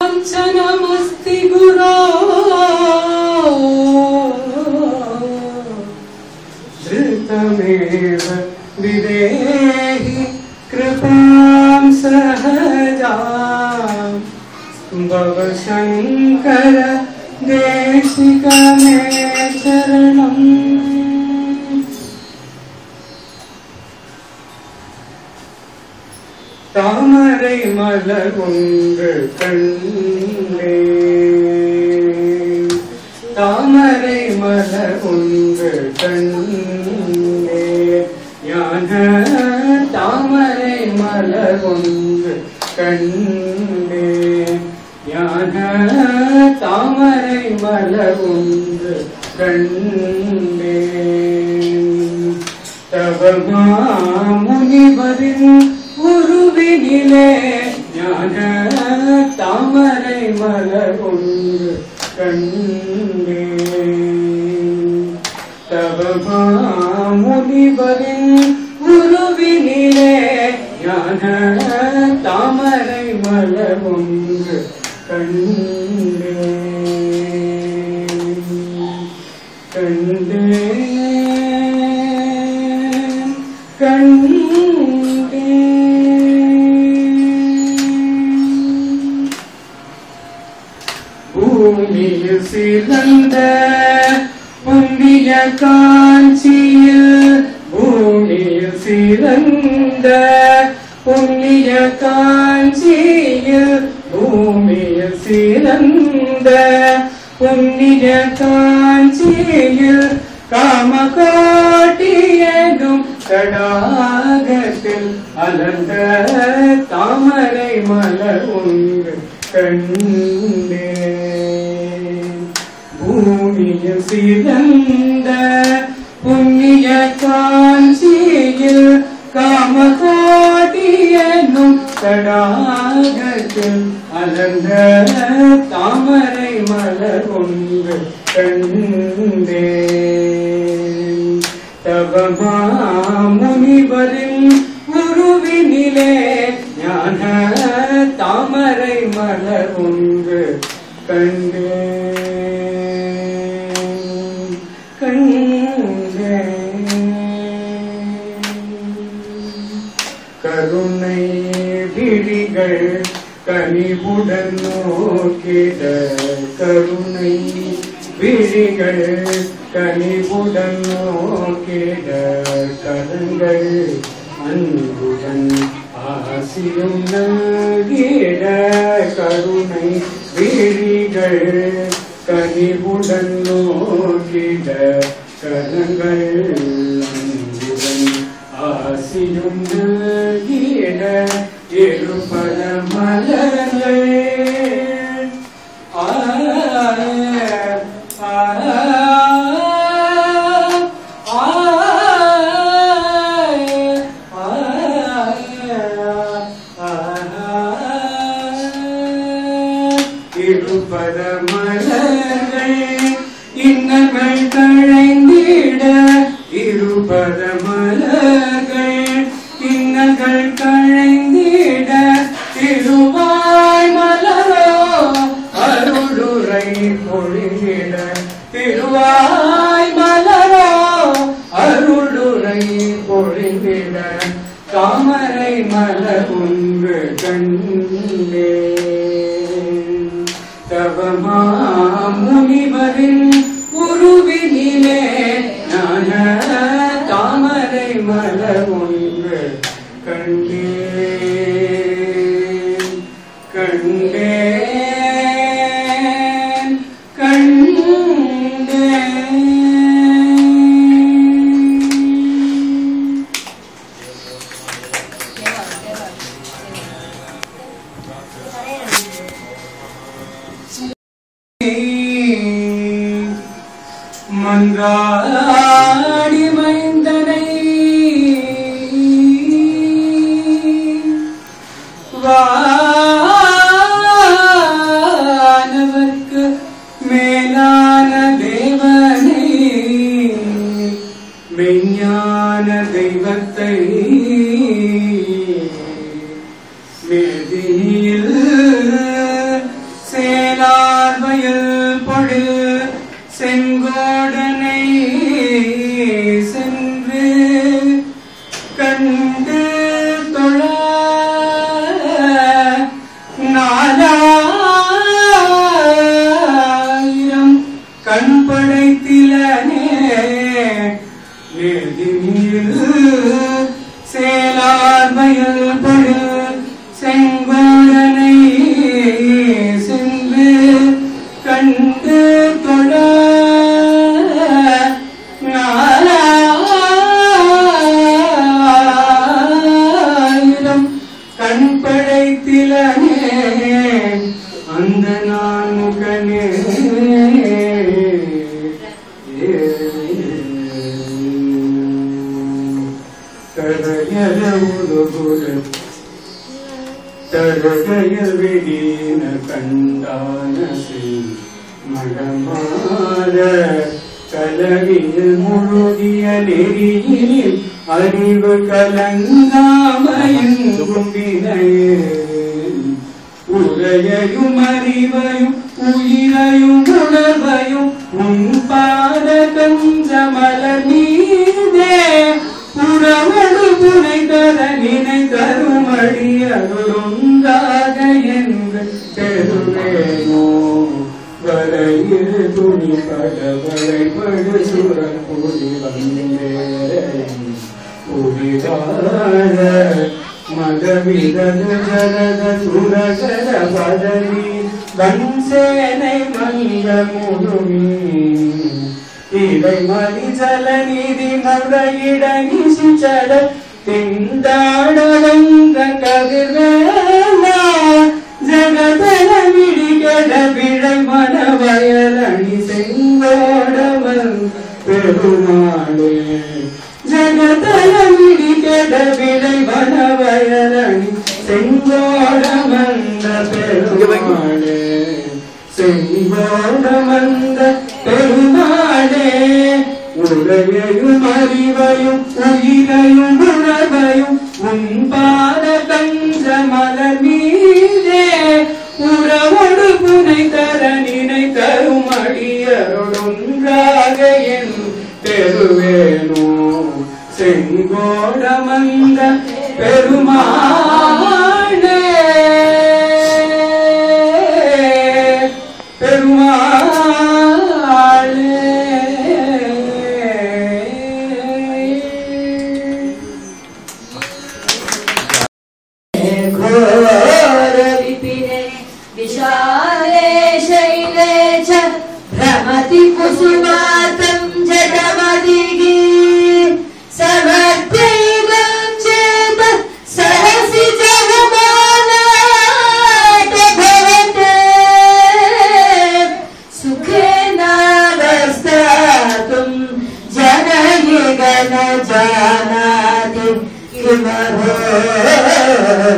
काञ्चनमस्ति गुरो धृतमेव विदेहि कृपां सहजाम् भव शङ्कर देशिक मे மறை மலர் ஒன்று கண்டே தாமரை மலர் ஒன்று கண்டே ஞான தாமரை மலர் ஒன்று கண்டே ஞான தாமரை மலர் ஒன்று கண்டே தவமா முனிவரின் உருவினிலே ஞான தாமரை மலர் ஒன்று கண்டே தவமா குருவினிலே உருவினிலே ஞான தாமரை மலர் ஒன்று கண்டே கண்டே கண்டே. காஞ்சியில் பூமியில் சிறந்த புண்ணிய காஞ்சியில் பூமியில் சிறந்த புண்ணிய காஞ்சியில் காமகாட்டியதும் தடாகத்தில் அலர்ந்த தாமரை மலர் உங்கள் கண்டே பூமியில் சிறந்த புண்ணிய காஞ்சியில் காமகாட்டியனும் தடாகத்தில் அலர்ந்த தாமரை மலர் ஒன்று கண்டே. தபமா முனிவரின் குருவினிலே ஞான தாமரை மலர் ஒன்று கண்டு. விழிகள் கனிவுடன் நோக்கிட கருணை விழிகள் கனிவுடன் நோக்கிட கரங்கள் அன்புடன் ஆசியும் நல்கிட கருணை விழிகள் கனிவுடன் நோக்கிட கரங்கள் அன்புடன் ஆசியும் நல்கிட இருபத மலர்கள். ஆ மலர்கள் இன்னங்கள் களைந்திட இருபத மலர்கள் இன்னங்கள் களைந்திட பொழிட திருவா ஞான தெய்வத்தை மேதியில் சேலார் வயல் பொழில் செங்கோடனை சென்று கண்டு கண் படைத்திலனே அந்த நான் முகனே கடையல வெடின கண்டான மடமாத கலவியில் முழுகிய நெறியில் அறிவு கலங்காமையும் உரையையும் அறிவையும் உயிரையும் உணர்வையும் உன் பாத கஞ்சமல நீதே புறமடு புனை தர நினை தருமடி அருளுந்தாக என்று பெருவேனோ வரையில் துணி பட வரைபடு சுரன் புலி வந்தேன். புரிதார மகவிதது ஜரத சுரகர பதவி வன்சேனை மல்ல முழுமி இவை மதி ஜல நிதி முறையிட நிசிச்சட திண்டாடவங்க கதிர்வேலா ஜகதல விடிகட விழை மனவயலணி செங்கோடவன் பெருமாளே. ஜகதல விடிகட விழை மன வயலணி செங்கோடமந்த பெருமாளே செங்கோடமந்த பெருமாளே உலகையும் அறிவையும் உயிரையும் உணர்வையும் உன் பாத கஞ்ச மலர் மீதே உறவோடு புனை தர நினை தரும் அடியருடொன்றாக என் செங்கோடமந்த பெருமா my world.